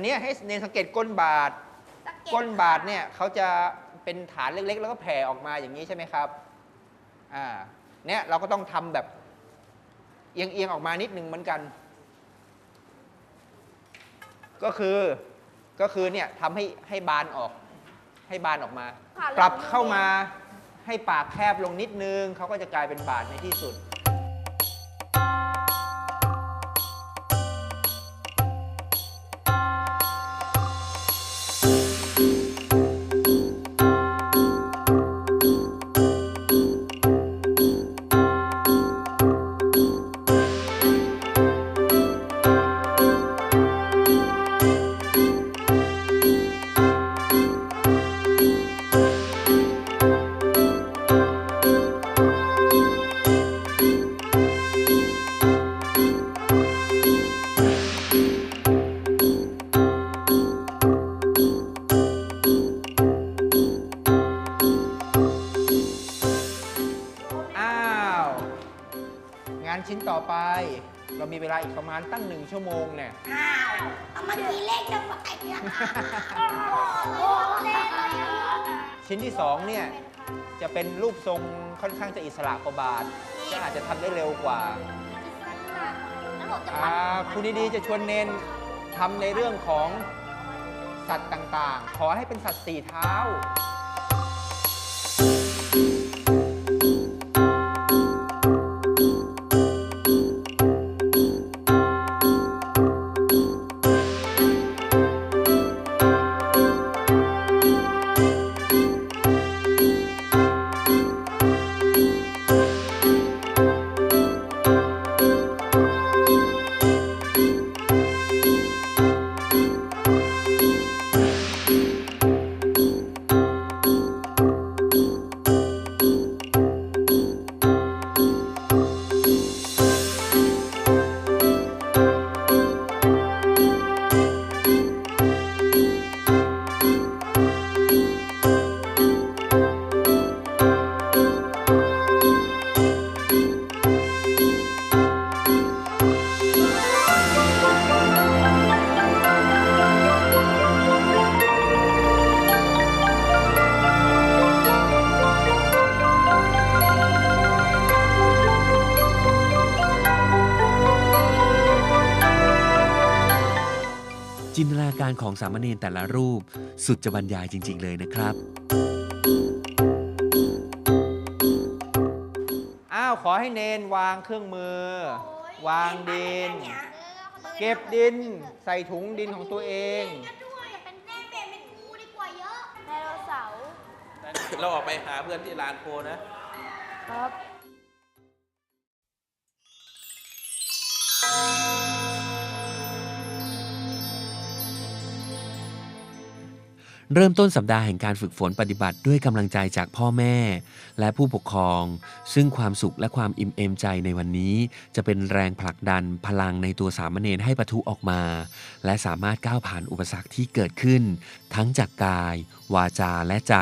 ตอนนี้ให้เนนสังเกตก้นบาท สังเตก้นบาทเนี่ยเขาจะเป็นฐานเล็กๆ แล้วก็แผ่ออกมาอย่างนี้ใช่ไหมครับ อ่า เนี่ยเราก็ต้องทำแบบเอียงๆออกมานิดนึงเหมือนกัน ก็คือ ก็คือเนี่ยทำให้ให้บานออก ให้บานออกมา ค่ะ ปรับเข้ามาให้ปากแคบลงนิดนึงเขาก็จะกลายเป็นบาทในที่สุด ต่อไป เรามีเวลาอีกประมาณตั้งหนึ่งชั่วโมงเนี่ย อ้าวเอามากี่เลขจะไปเนี่ยโอ้เลขอะไรอะชิ้นที่สองเนี่ยจะเป็นรูปทรงค่อนข้างจะอิสระกว่าบาทก็อาจจะทำได้เร็วกว่าแล้วผมจะอ่าปัดคุณดีๆจะชวนเน้นทำในเรื่องของสัตว์ต่างๆ ขอให้เป็นสัตว์สี่เท้า การของสามเณรแต่ละรูป สุดจะบรรยายจริง ๆ เลยนะครับ อ้าว ขอให้เนนวางเครื่องมือโอ๊ยวางดินเยเก็บดินใส่ถุงดินของตัวเองจะด้วยเป็นแม่เปลี่ยนเป็นกูดีกว่าเยอะไดโนเสาร์ เราออกไปหาเพื่อนที่ลานโพนะ ครับ เริ่มต้นสัปดาห์แห่งการฝึกฝนปฏิบัติด้วยกำลังใจจากพ่อแม่ และผู้ปกครอง ซึ่งความสุขและความอิ่มเอมใจในวันนี้ จะเป็นแรงผลักดันพลังในตัวสามเณรให้ปะทุออกมา และสามารถก้าวผ่านอุปสรรคที่เกิดขึ้น ทั้งจากกาย วาจาและใจ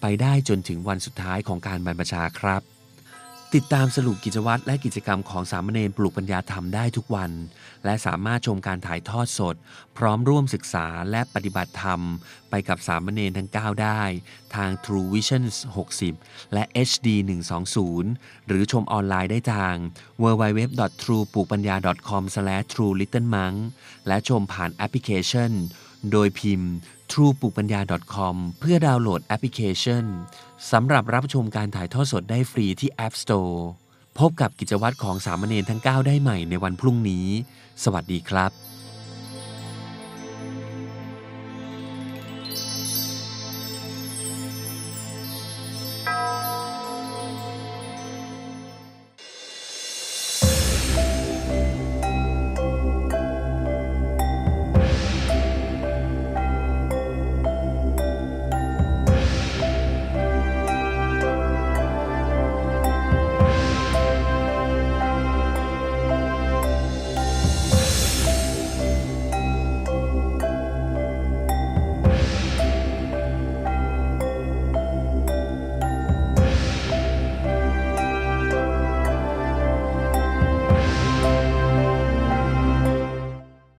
ไปได้จนถึงวันสุดท้ายของการบรรพชาครับ ติดตามสรุปกิจวัตรและกิจกรรมของสามเณรปลูกปัญญาธรรมได้ทุกวัน และสามารถชมการถ่ายทอดสด พร้อมร่วมศึกษาและปฏิบัติธรรม ไปกับสามเณรทั้ง 9 ได้ ทาง True Visions 60 และ HD 120 หรือชมออนไลน์ได้ทาง www.true ปลูกปัญญา com/true little monk และชมผ่านแอปพลิเคชัน โดยพิมพ์ true ปุกปัญญา .com เพื่อดาวน์โหลดแอปพลิเคชันสำหรับรับชมการถ่ายทอดสดได้ฟรีที่ App Store พบกับกิจวัตรของสามเณรทั้ง 9 ได้ใหม่ในวันพรุ่งนี้ สวัสดีครับ